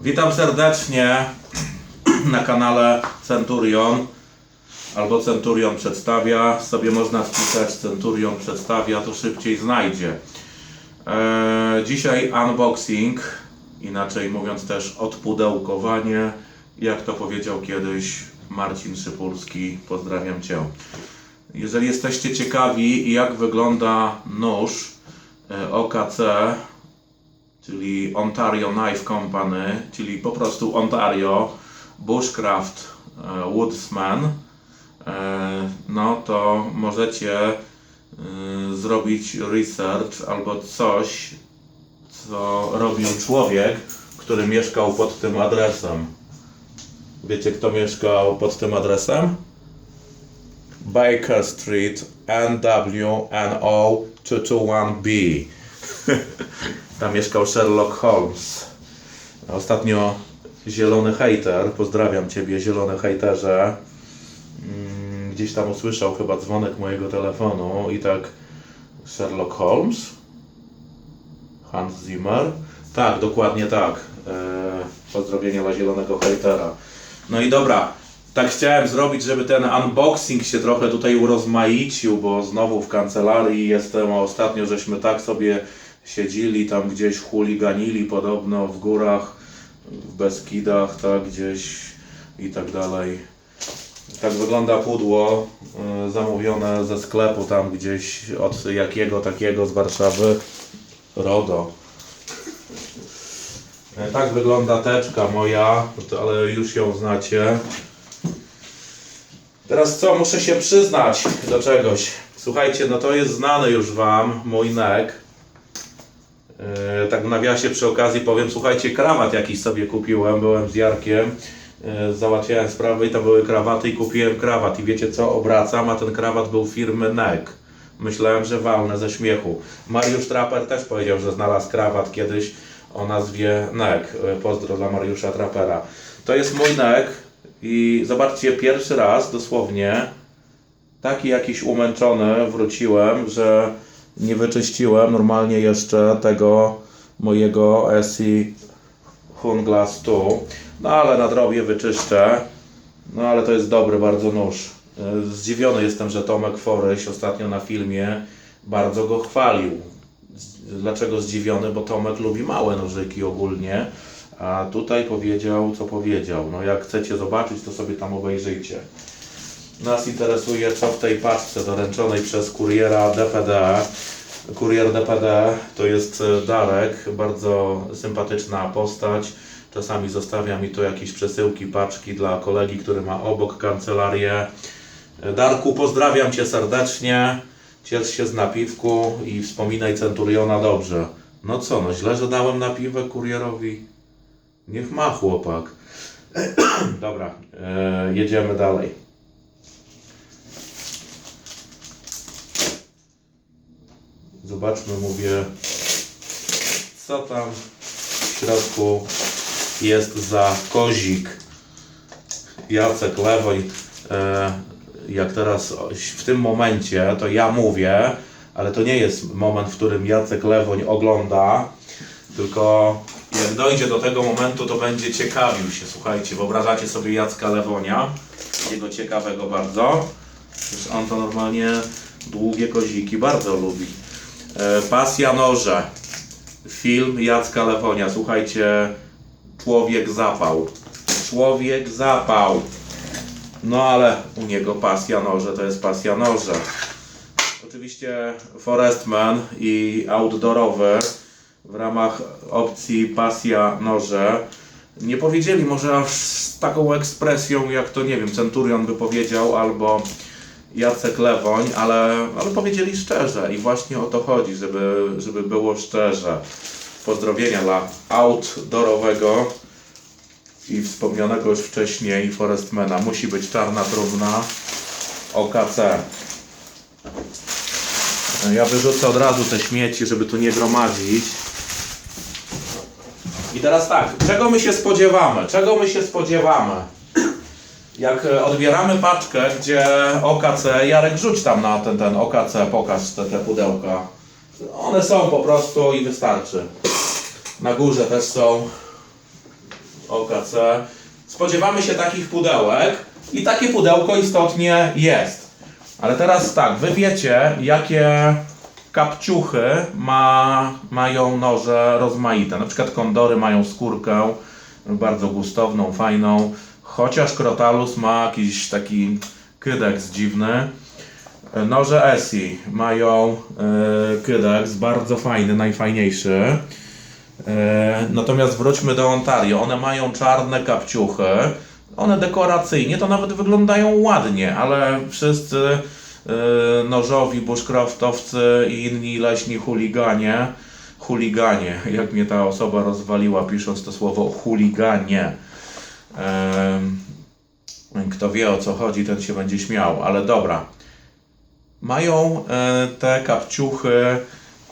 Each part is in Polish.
Witam serdecznie na kanale Centurion albo Centurion przedstawia. Sobie można wpisać Centurion przedstawia, to szybciej znajdzie. Eee, dzisiaj unboxing, inaczej mówiąc też odpudełkowanie, jak to powiedział kiedyś Marcin Szypulski. Pozdrawiam Cię. Jeżeli jesteście ciekawi, jak wygląda nóż e, OKC, czyli Ontario Knife Company, czyli po prostu Ontario Bushcraft e, Woodsman, e, no to możecie e, zrobić research albo coś, co robił człowiek, który mieszkał pod tym adresem. Wiecie, kto mieszkał pod tym adresem? Baker Street NWNO 221B. Tam mieszkał Sherlock Holmes. Ostatnio zielony hater, pozdrawiam Ciebie zielony hejterze, mm, gdzieś tam usłyszał chyba dzwonek mojego telefonu i tak Sherlock Holmes? Hans Zimmer? Tak, dokładnie tak. Eee, pozdrowienia dla zielonego hejtera. No i dobra, tak chciałem zrobić, żeby ten unboxing się trochę tutaj urozmaicił, bo znowu w kancelarii jestem, a ostatnio żeśmy tak sobie siedzieli tam gdzieś chuliganili podobno w górach, w Beskidach, tak gdzieś i tak dalej. Tak wygląda pudło y, zamówione ze sklepu tam gdzieś od jakiego takiego z Warszawy. RODO. E, Tak wygląda teczka moja, ale już ją znacie. Teraz co, muszę się przyznać do czegoś. Słuchajcie, no to jest znany już Wam mój nek. Yy, tak w nawiasie przy okazji powiem, słuchajcie, krawat jakiś sobie kupiłem, byłem z Jarkiem, yy, załatwiałem sprawy i tam były krawaty i kupiłem krawat i wiecie co, obracam, a ten krawat był firmy NEK. Myślałem, że walnę ze śmiechu. Mariusz Traper też powiedział, że znalazł krawat kiedyś o nazwie NEK. Yy, Pozdro dla Mariusza Trapera. To jest mój NEK i zobaczcie, pierwszy raz dosłownie taki jakiś umęczony wróciłem, że nie wyczyściłem normalnie jeszcze tego mojego SI Hunglass tu. No ale nadrobię, wyczyszczę. No ale to jest dobry bardzo nóż. E, Zdziwiony jestem, że Tomek Foryś ostatnio na filmie bardzo go chwalił. Dlaczego zdziwiony? Bo Tomek lubi małe nożyki ogólnie, a tutaj powiedział, co powiedział. No jak chcecie zobaczyć, to sobie tam obejrzyjcie. Nas interesuje, co w tej paczce doręczonej przez kuriera DPD. Kurier DPD to jest e, Darek, bardzo sympatyczna postać. Czasami zostawia mi tu jakieś przesyłki, paczki dla kolegi, który ma obok kancelarię. E, Darku, pozdrawiam Cię serdecznie. Ciesz się z napiwku i wspominaj Centuriona dobrze. No co, no źle, że dałem napiwek kurierowi. Niech ma chłopak. Dobra, e, jedziemy dalej. Zobaczmy, mówię, co tam w środku jest za kozik. Jacek Lewoń, e, jak teraz w tym momencie, to ja mówię, ale to nie jest moment, w którym Jacek Lewoń ogląda, tylko jak dojdzie do tego momentu, to będzie ciekawił się. Słuchajcie, wyobrażacie sobie Jacka Lewonia, jego ciekawego bardzo. Przecież on to normalnie długie koziki bardzo lubi. E, Pasja noże. Film Jacka Lewonia. Słuchajcie, człowiek zapał. Człowiek zapał. No ale u niego pasja noże to jest pasja noże. Oczywiście Forestman i outdoorowy w ramach opcji pasja noże nie powiedzieli może aż z taką ekspresją jak to nie wiem Centurion by powiedział albo Jacek Lewoń, ale, ale powiedzieli szczerze i właśnie o to chodzi, żeby, żeby było szczerze. Pozdrowienia dla outdoorowego i wspomnianego już wcześniej Forestmana. Musi być czarna trumna OKC. Ja wyrzucę od razu te śmieci, żeby tu nie gromadzić. I teraz tak, czego my się spodziewamy? Czego my się spodziewamy? Jak e, odbieramy paczkę, gdzie OKC, Jarek rzuć tam na ten, ten OKC, pokaż te, te pudełka. One są po prostu i wystarczy. Na górze też są OKC. Spodziewamy się takich pudełek i takie pudełko istotnie jest. Ale teraz tak, wy wiecie, jakie kapciuchy ma, mają noże rozmaite. Na przykład kondory mają skórkę bardzo gustowną, fajną, chociaż Crotalus ma jakiś taki kydeks dziwny. Noże Esi mają e, kydeks bardzo fajny, najfajniejszy. E, natomiast wróćmy do Ontario. One mają czarne kapciuchy. One dekoracyjnie to nawet wyglądają ładnie, ale wszyscy e, nożowi bushcraftowcy i inni leśni chuliganie, chuliganie, jak mnie ta osoba rozwaliła pisząc to słowo chuliganie. Kto wie o co chodzi, ten się będzie śmiał, ale dobra. Mają e, te kapciuchy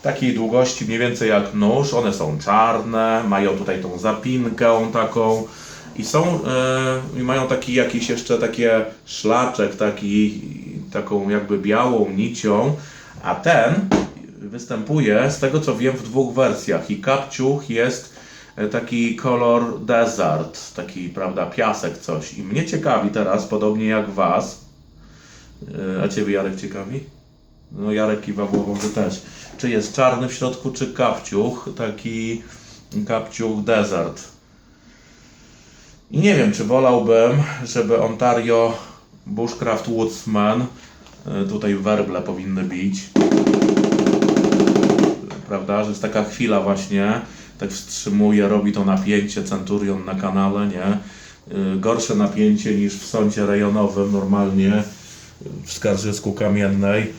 takiej długości mniej więcej jak nóż. One są czarne, mają tutaj tą zapinkę taką i są e, i mają taki jakiś jeszcze takie szlaczek taki taką jakby białą nicią, a ten występuje z tego co wiem w dwóch wersjach i kapciuch jest taki kolor desert, taki prawda piasek coś i mnie ciekawi teraz podobnie jak was E, A Ciebie Jarek ciekawi? No Jarek kiwa głową, też. Czy jest czarny w środku, czy kapciuch? Taki kapciuch desert. I nie wiem, czy wolałbym, żeby Ontario Bushcraft Woodsman e, tutaj werble powinny bić. Prawda, że jest taka chwila właśnie, tak wstrzymuje, robi to napięcie Centurion na kanale, nie? E, Gorsze napięcie niż w sądzie rejonowym normalnie w Skarżysku Kamiennej.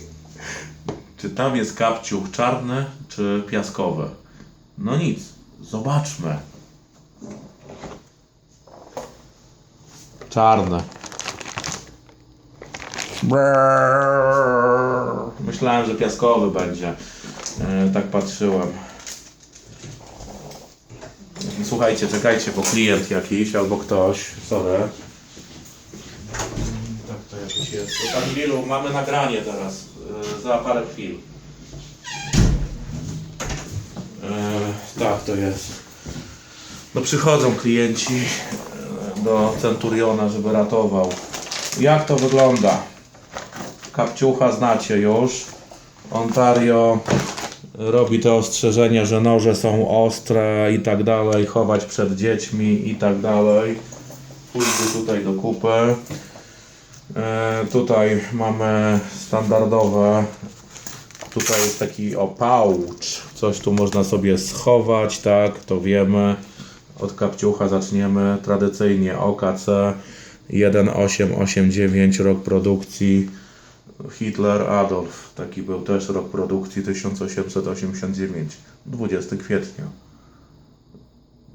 czy tam jest kapciuch czarny, czy piaskowy? No nic, zobaczmy. Czarne. Myślałem, że piaskowy będzie. E, tak patrzyłem. Słuchajcie, czekajcie, bo klient jakiś albo ktoś, sorry. Tak to jakoś jest. To Pan Wilu, mamy nagranie teraz, e, za parę chwil. E, tak to jest. No przychodzą klienci e, do Centuriona, żeby ratował. Jak to wygląda? Kapciucha znacie już. Ontario robi te ostrzeżenia, że noże są ostre i tak dalej, chować przed dziećmi i tak dalej. Pójdę tutaj do kupy. E, tutaj mamy standardowe. Tutaj jest taki o pouch. Coś tu można sobie schować, tak, to wiemy. Od kapciucha zaczniemy. Tradycyjnie OKC 1889 rok produkcji. Hitler Adolf. Taki był też rok produkcji 1889. 20 kwietnia.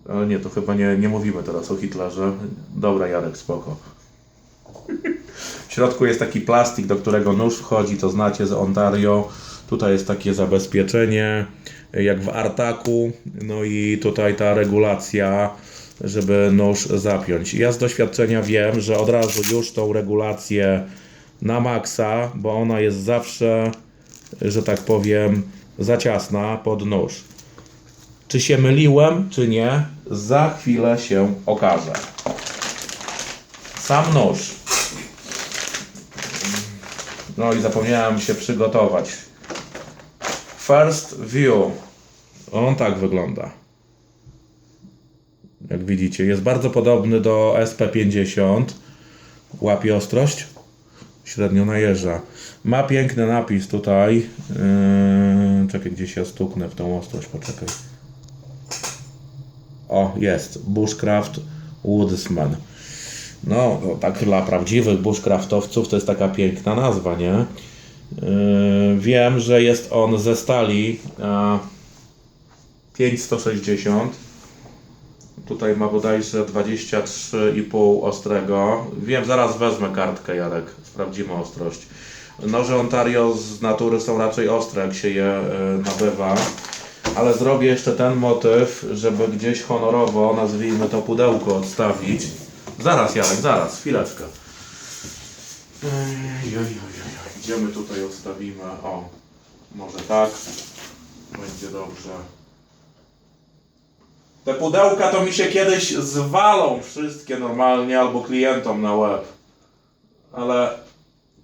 Ale nie, to chyba nie, nie mówimy teraz o Hitlerze. Dobra, Jarek, spoko. W środku jest taki plastik, do którego nóż wchodzi, to znacie z Ontario. Tutaj jest takie zabezpieczenie, jak w Artaku. No i tutaj ta regulacja, żeby nóż zapiąć. Ja z doświadczenia wiem, że od razu już tą regulację na maksa, bo ona jest zawsze, że tak powiem, za ciasna pod nóż. Czy się myliłem, czy nie, za chwilę się okaże. Sam nóż. No i zapomniałem się przygotować. First view. On tak wygląda. Jak widzicie, jest bardzo podobny do SP50. Łapie ostrość. Średnio najeżdża. Ma piękny napis tutaj. Yy, czekaj, gdzieś ja stuknę w tą ostrość, poczekaj. O, jest. Bushcraft Woodsman. No, to tak dla prawdziwych bushcraftowców to jest taka piękna nazwa, nie? Yy, wiem, że jest on ze stali a, 5160. Tutaj ma bodajże 23,5 ostrego. Wiem, zaraz wezmę kartkę, Jarek. Sprawdzimy ostrość. Noże Ontario z natury są raczej ostre, jak się je e, nabywa. Ale zrobię jeszcze ten motyw, żeby gdzieś honorowo, nazwijmy to pudełko, odstawić. Zaraz, Jarek, zaraz, chwileczkę. Ej, oj, oj, oj, oj. Gdzie my tutaj odstawimy? O, może tak. Będzie dobrze. Te pudełka to mi się kiedyś zwalą wszystkie normalnie albo klientom na łeb. Ale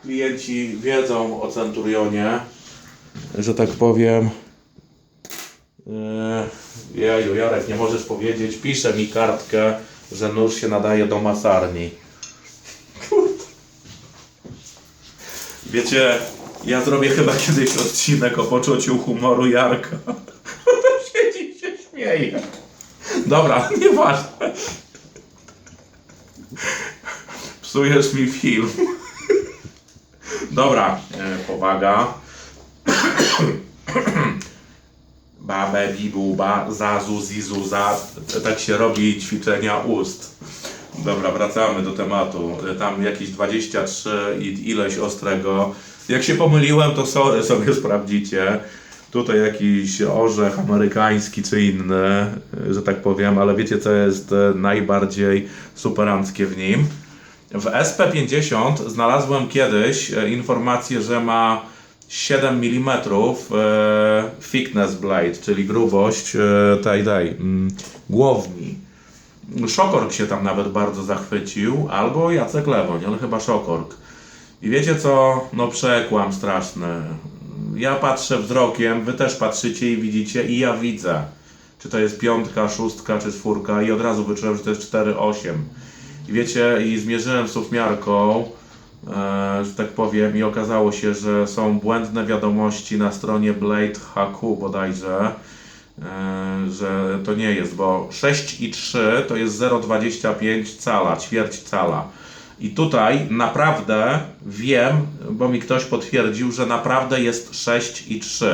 klienci wiedzą o Centurionie, że tak powiem. Yy, Jeju, Jarek, nie możesz powiedzieć. Pisze mi kartkę, że nóż się nadaje do masarni. Wiecie, ja zrobię chyba kiedyś odcinek o poczuciu humoru Jarka. Siedzi się śmieje. Dobra, nieważne. Psujesz mi film. Dobra, e, powaga. Babę, bibuba, zazu, zizuza. Tak się robi ćwiczenia ust. Dobra, wracamy do tematu. Tam jakieś 23 i ileś ostrego. Jak się pomyliłem, to sorry sobie sprawdzicie. Tutaj jakiś orzech amerykański czy inny, że tak powiem, ale wiecie co jest e, najbardziej superanckie w nim? W SP50 znalazłem kiedyś e, informację, że ma 7 mm e, thickness blade, czyli grubość e, tej, tej mm, głowni. Szokork się tam nawet bardzo zachwycił, albo Jacek Lewoń, ale chyba Szokork. I wiecie co? No przekłam straszny. Ja patrzę wzrokiem, wy też patrzycie i widzicie i ja widzę. Czy to jest piątka, szóstka czy czwórka i od razu wyczułem, że to jest 4,8. I wiecie, i zmierzyłem suwmiarką, e, że tak powiem, i okazało się, że są błędne wiadomości na stronie Blade HQ bodajże, e, że to nie jest, bo 6,3 to jest 0,25 cala, ćwierć cala. I tutaj naprawdę wiem, bo mi ktoś potwierdził, że naprawdę jest 6,3,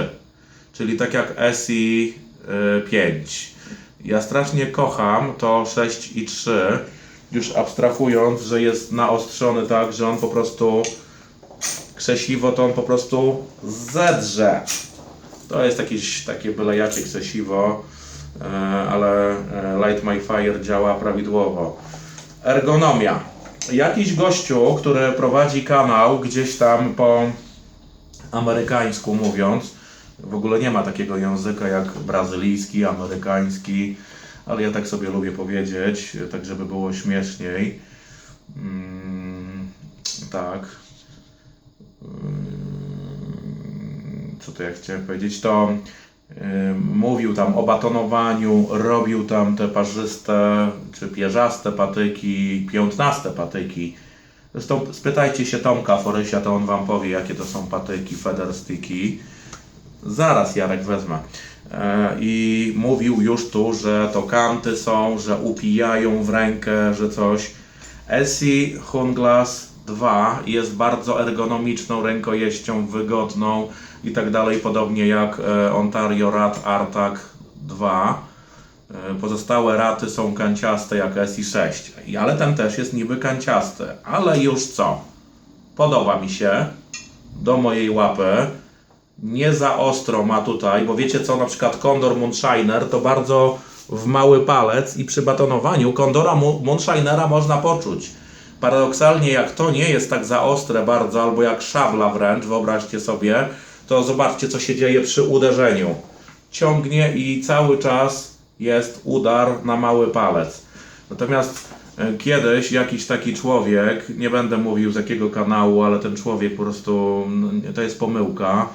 czyli tak jak SI 5. Ja strasznie kocham to 6,3, już abstrahując, że jest naostrzony tak, że on po prostu krzesiwo to on po prostu zedrze. To jest jakieś takie byle jakie krzesiwo, e, ale e, Light My Fire działa prawidłowo. Ergonomia. Jakiś gościu, który prowadzi kanał gdzieś tam po amerykańsku mówiąc, w ogóle nie ma takiego języka jak brazylijski, amerykański, ale ja tak sobie lubię powiedzieć, tak żeby było śmieszniej. Mm, tak. Mm, Co to ja chciałem powiedzieć? To mówił tam o batonowaniu, robił tam te parzyste czy pierzaste patyki, piętnaste patyki. Zresztą spytajcie się Tomka Forysia, to on wam powie, jakie to są patyki, feather sticky. Zaraz Jarek wezmę. E, I mówił już tu, że to kanty są, że upijają w rękę, że coś. Essie Hunglass 2 jest bardzo ergonomiczną rękojeścią, wygodną i tak dalej, podobnie jak e, Ontario Rat Artag 2. E, Pozostałe raty są kanciaste jak SI6, I- ale ten też jest niby kanciasty. Ale już co? Podoba mi się do mojej łapy. Nie za ostro ma tutaj, bo wiecie co, na przykład Condor Moonshiner to bardzo w mały palec i przy batonowaniu Condora Mu- Moonshinera można poczuć. Paradoksalnie jak to nie jest tak za ostre bardzo, albo jak szabla wręcz, wyobraźcie sobie, to zobaczcie co się dzieje przy uderzeniu. Ciągnie i cały czas jest udar na mały palec. Natomiast e, kiedyś jakiś taki człowiek, nie będę mówił z jakiego kanału, ale ten człowiek po prostu, no, to jest pomyłka,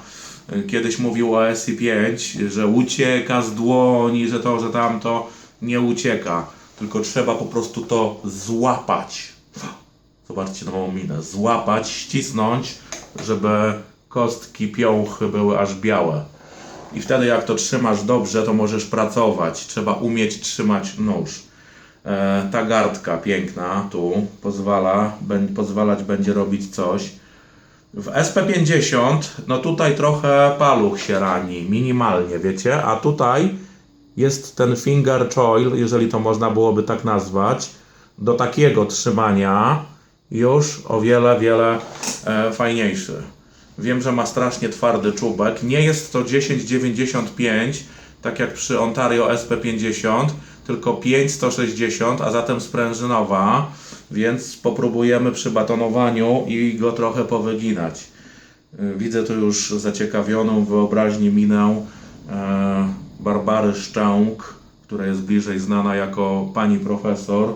e, kiedyś mówił o SI5, że ucieka z dłoni, że to, że tamto, nie ucieka, tylko trzeba po prostu to złapać. Zobaczcie na moją minę. Złapać, ścisnąć, żeby kostki piąchy były aż białe. I wtedy jak to trzymasz dobrze, to możesz pracować. Trzeba umieć trzymać nóż. E, ta gardka piękna tu pozwala, pozwalać będzie robić coś. W SP50, no tutaj trochę paluch się rani, minimalnie, wiecie, a tutaj jest ten finger choil, jeżeli to można byłoby tak nazwać, do takiego trzymania już o wiele, wiele e, fajniejszy. Wiem, że ma strasznie twardy czubek. Nie jest to 1095, tak jak przy Ontario SP50, tylko 5160, a zatem sprężynowa, więc popróbujemy przy batonowaniu i go trochę powyginać. Y, Widzę tu już zaciekawioną wyobraźnię minę e, Barbary Szczęk, która jest bliżej znana jako pani profesor.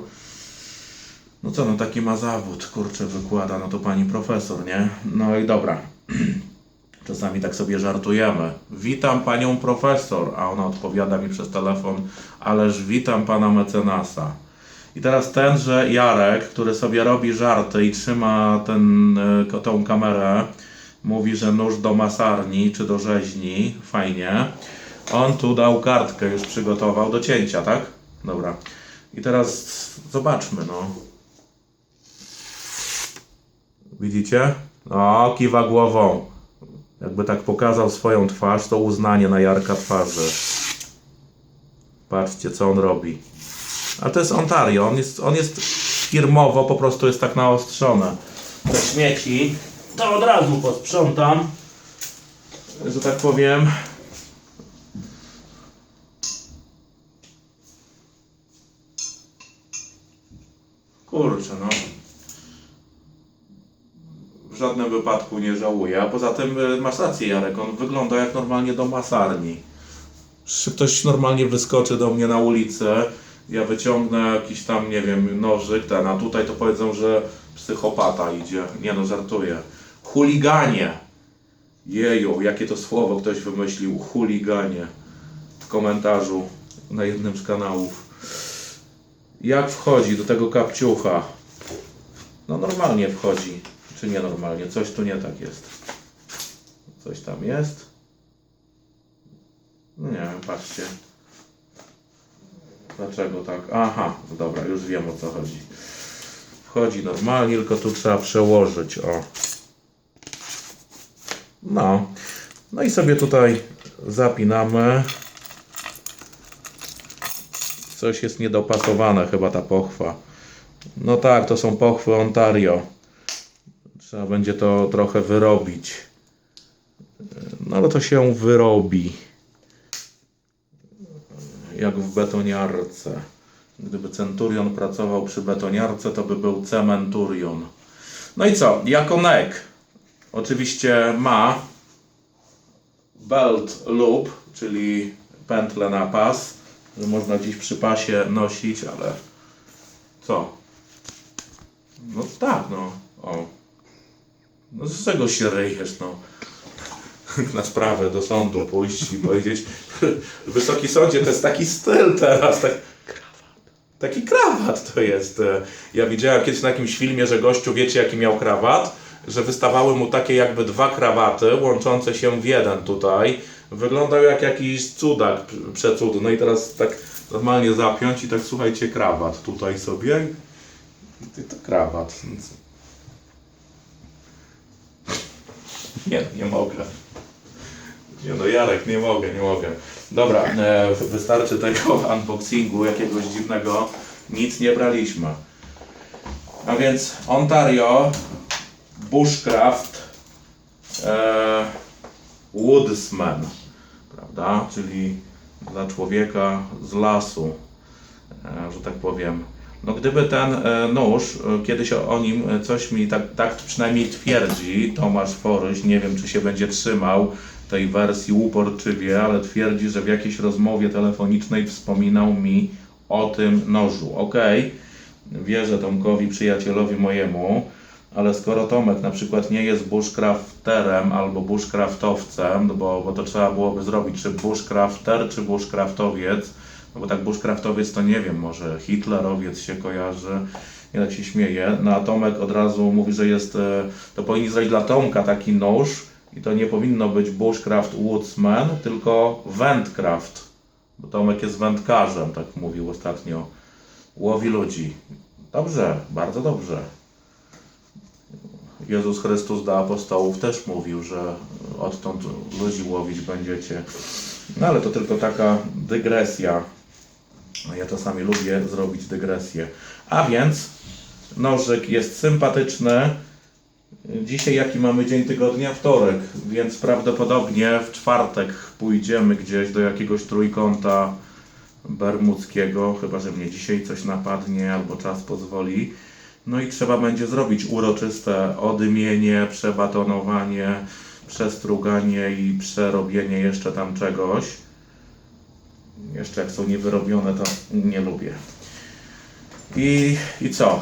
No co, no taki ma zawód, kurczę, wykłada, no to pani profesor, nie? No i dobra. Czasami tak sobie żartujemy. Witam panią profesor, a ona odpowiada mi przez telefon, ależ witam pana mecenasa. I teraz tenże Jarek, który sobie robi żarty i trzyma ten, y, tą kamerę, mówi, że nóż do masarni czy do rzeźni, fajnie. On tu dał kartkę, już przygotował do cięcia, tak? Dobra. I teraz zobaczmy, no. Widzicie? O, kiwa głową. Jakby tak pokazał swoją twarz, to uznanie na Jarka twarzy. Patrzcie, co on robi. A to jest Ontario. On jest, on jest firmowo, po prostu jest tak naostrzone. Te śmieci to od razu posprzątam. Że tak powiem. Kurczę, no. W żadnym wypadku nie żałuję. A poza tym y, masz rację, Jarek. On wygląda jak normalnie do masarni. Czy ktoś normalnie wyskoczy do mnie na ulicę, ja wyciągnę jakiś tam, nie wiem, nożyk, ten, a tutaj to powiedzą, że psychopata idzie. Nie no, żartuję. Chuliganie. Jeju, jakie to słowo ktoś wymyślił. Chuliganie. W komentarzu na jednym z kanałów. Jak wchodzi do tego kapciucha? No normalnie wchodzi. Czy nie normalnie? Coś tu nie tak jest. Coś tam jest. No nie wiem, patrzcie. Dlaczego tak? Aha, dobra, już wiem o co chodzi. Wchodzi normalnie, tylko tu trzeba przełożyć, o. No. No i sobie tutaj zapinamy. Coś jest niedopasowane, chyba ta pochwa. No tak, to są pochwy Ontario. Trzeba będzie to trochę wyrobić. No ale to się wyrobi. Jak w betoniarce. Gdyby Centurion pracował przy betoniarce, to by był Cementurion. No i co? Jako neck oczywiście ma belt loop, czyli pętlę na pas, że można dziś przy pasie nosić, ale co? No tak, no. O. No z czego się ryjesz, no? Na sprawę do sądu pójść i powiedzieć Wysoki sądzie, to jest taki styl teraz, tak, Taki krawat to jest. Ja widziałem kiedyś na jakimś filmie, że gościu, wiecie jaki miał krawat? Że wystawały mu takie jakby dwa krawaty łączące się w jeden tutaj. Wyglądał jak jakiś cudak przecudny i teraz tak normalnie zapiąć i tak słuchajcie, krawat tutaj sobie. I to krawat. Nie, nie mogę. Nie no, Jarek, nie mogę, nie mogę. Dobra, e, wystarczy tego unboxingu jakiegoś dziwnego. Nic nie braliśmy. A więc Ontario, Bushcraft, e, Woodsman, prawda? Czyli dla człowieka z lasu, e, że tak powiem. No gdyby ten e, nóż, e, kiedyś o, nim e, coś mi tak, tak przynajmniej twierdzi Tomasz Foryś, nie wiem czy się będzie trzymał tej wersji uporczywie, ale twierdzi, że w jakiejś rozmowie telefonicznej wspominał mi o tym nożu. Okej, wierzę Tomkowi, przyjacielowi mojemu, ale skoro Tomek na przykład nie jest bushcrafterem albo bushcraftowcem, bo, bo to trzeba byłoby zrobić, czy bushcrafter, czy bushcraftowiec, no bo tak bushcraftowiec to nie wiem, może hitlerowiec się kojarzy, ja tak się śmieję, no a Tomek od razu mówi, że jest, e, to powinni zrobić dla Tomka taki nóż i to nie powinno być bushcraft woodsman, tylko wędcraft, bo Tomek jest wędkarzem, tak mówił ostatnio, łowi ludzi. Dobrze, bardzo dobrze. Jezus Chrystus do apostołów też mówił, że odtąd ludzi łowić będziecie. No ale to tylko taka dygresja. Ja czasami lubię zrobić dygresję. A więc nożyk jest sympatyczny. Dzisiaj jaki mamy dzień tygodnia? Wtorek, więc prawdopodobnie w czwartek pójdziemy gdzieś do jakiegoś trójkąta bermudzkiego, chyba że mnie dzisiaj coś napadnie albo czas pozwoli. No i trzeba będzie zrobić uroczyste odymienie, przebatonowanie, przestruganie i przerobienie jeszcze tam czegoś. Jeszcze jak są niewyrobione, to nie lubię. I, I co?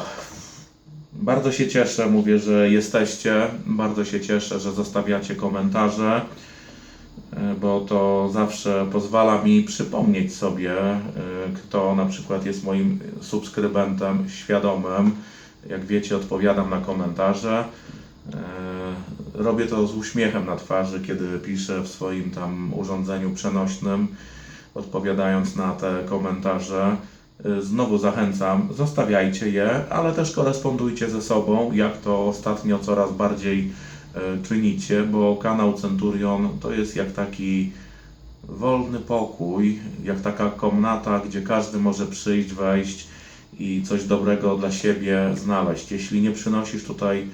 Bardzo się cieszę, mówię, że jesteście. Bardzo się cieszę, że zostawiacie komentarze, e, bo to zawsze pozwala mi przypomnieć sobie, e, kto na przykład jest moim subskrybentem świadomym. Jak wiecie, odpowiadam na komentarze. E, Robię to z uśmiechem na twarzy, kiedy piszę w swoim tam urządzeniu przenośnym, odpowiadając na te komentarze. Y, Znowu zachęcam, zostawiajcie je, ale też korespondujcie ze sobą, jak to ostatnio coraz bardziej y, czynicie, bo kanał Centurion to jest jak taki wolny pokój, jak taka komnata, gdzie każdy może przyjść, wejść i coś dobrego dla siebie znaleźć. Jeśli nie przynosisz tutaj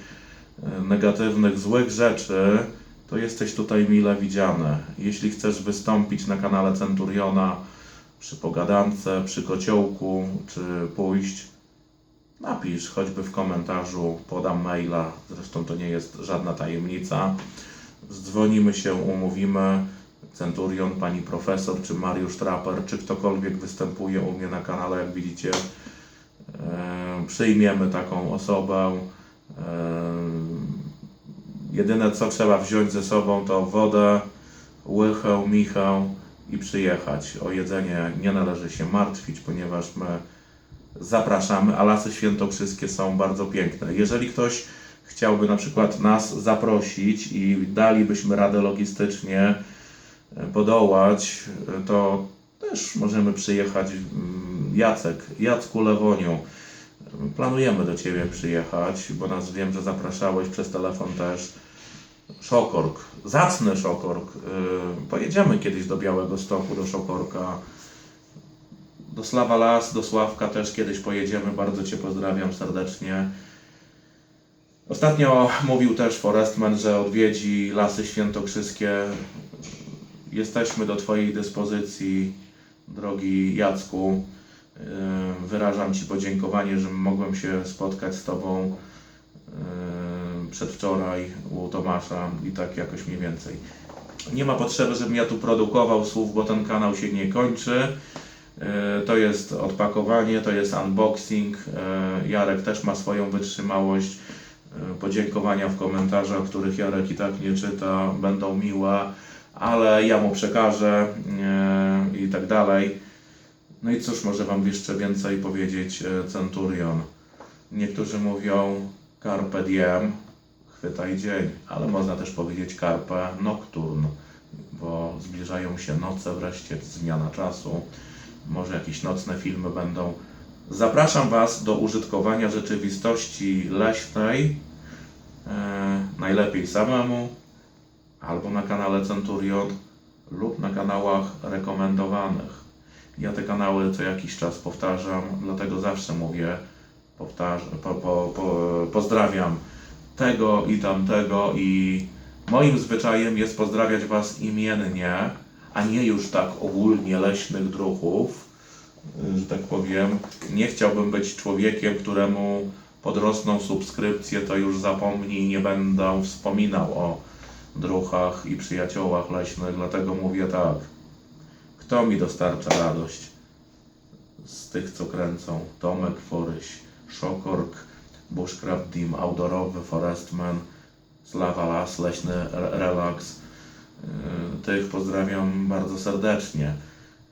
y, negatywnych, złych rzeczy, to jesteś tutaj mile widziany. Jeśli chcesz wystąpić na kanale Centuriona, przy pogadance, przy kociołku, czy pójść, napisz choćby w komentarzu, podam maila, zresztą to nie jest żadna tajemnica. Zdzwonimy się, umówimy. Centurion, pani profesor, czy Mariusz Traper, czy ktokolwiek występuje u mnie na kanale, jak widzicie. E, przyjmiemy taką osobę. Jedyne co trzeba wziąć ze sobą to wodę, łychę, michę i przyjechać. O jedzenie nie należy się martwić, ponieważ my zapraszamy, a lasy świętokrzyskie są bardzo piękne. Jeżeli ktoś chciałby na przykład nas zaprosić i dalibyśmy radę logistycznie e, podołać, e, to też możemy przyjechać. Mm, Jacek, Jacku Lewoniu, planujemy do Ciebie przyjechać, bo nas wiem, że zapraszałeś przez telefon też. Szokork, zacny Szokork. Yy, pojedziemy kiedyś do Białego Stoku, do Szokorka. Do Slawa Las, do Sławka też kiedyś pojedziemy. Bardzo Cię pozdrawiam serdecznie. Ostatnio mówił też Forestman, że odwiedzi Lasy Świętokrzyskie. Jesteśmy do Twojej dyspozycji, drogi Jacku. Yy, Wyrażam Ci podziękowanie, że mogłem się spotkać z Tobą yy, przedwczoraj u Tomasza i tak jakoś mniej więcej. Nie ma potrzeby, żebym ja tu produkował słów, bo ten kanał się nie kończy. Yy, To jest odpakowanie, to jest unboxing. Jarek też ma swoją wytrzymałość. Podziękowania w komentarzach, których Jarek i tak nie czyta, będą miłe, ale ja mu przekażę i tak dalej. No i cóż może Wam jeszcze więcej powiedzieć e, Centurion? Niektórzy mówią carpe diem, chwytaj dzień, ale można też powiedzieć carpe nocturn, bo zbliżają się noce, wreszcie zmiana czasu. Może jakieś nocne filmy będą. Zapraszam Was do użytkowania rzeczywistości leśnej, e, najlepiej samemu, albo na kanale Centurion, lub na kanałach rekomendowanych. Ja te kanały co jakiś czas powtarzam, dlatego zawsze mówię, powtarz, po, po, po, pozdrawiam tego i tamtego i moim zwyczajem jest pozdrawiać Was imiennie, a nie już tak ogólnie leśnych druhów, że tak powiem. Nie chciałbym być człowiekiem, któremu podrosną subskrypcje, to już zapomni i nie będę wspominał o druhach i przyjaciołach leśnych, dlatego mówię tak. Kto mi dostarcza radość? Z tych, co kręcą. Tomek Foryś, Szokork, Bushcraft Team, Outdoorowy, Forestman, Slawa Las, Leśny Re- Relax. Yy, Tych pozdrawiam bardzo serdecznie.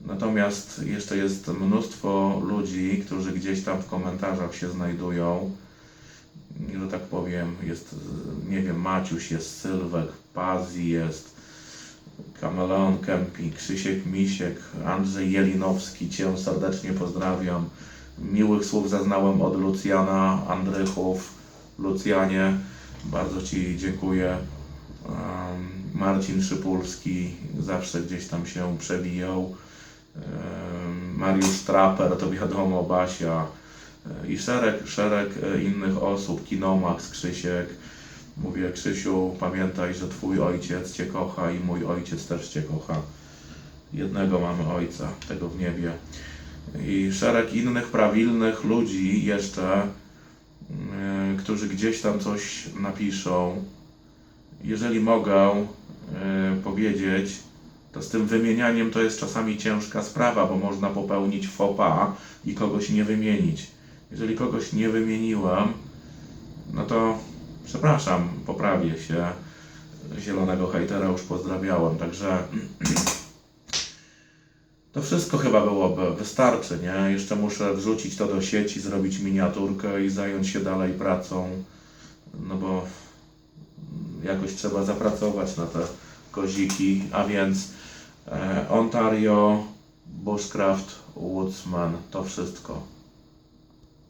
Natomiast jeszcze jest mnóstwo ludzi, którzy gdzieś tam w komentarzach się znajdują. Że tak powiem, jest, nie wiem, Maciuś, jest Sylwek, Pazi jest, Kameleon Kempi, Krzysiek Misiek, Andrzej Jelinowski, Cię serdecznie pozdrawiam. Miłych słów zaznałem od Lucjana Andrychów. Lucjanie, bardzo Ci dziękuję. Marcin Szypulski zawsze gdzieś tam się przewijał. Mariusz Traper, to wiadomo, Basia e, i szereg, szereg e, innych osób, Kinomax, Krzysiek. Mówię, Krzysiu, pamiętaj, że Twój ojciec Cię kocha i mój ojciec też Cię kocha. Jednego mamy ojca, tego w niebie. I szereg innych prawilnych ludzi jeszcze, yy, którzy gdzieś tam coś napiszą. Jeżeli mogę yy, powiedzieć, to z tym wymienianiem to jest czasami ciężka sprawa, bo można popełnić faux pas i kogoś nie wymienić. Jeżeli kogoś nie wymieniłem, no to przepraszam, poprawię się. Zielonego hejtera już pozdrawiałem, także to wszystko chyba byłoby, wystarczy, nie? Jeszcze muszę wrzucić to do sieci, zrobić miniaturkę i zająć się dalej pracą, no bo jakoś trzeba zapracować na te koziki, a więc e, Ontario, Bushcraft, Woodsman, to wszystko.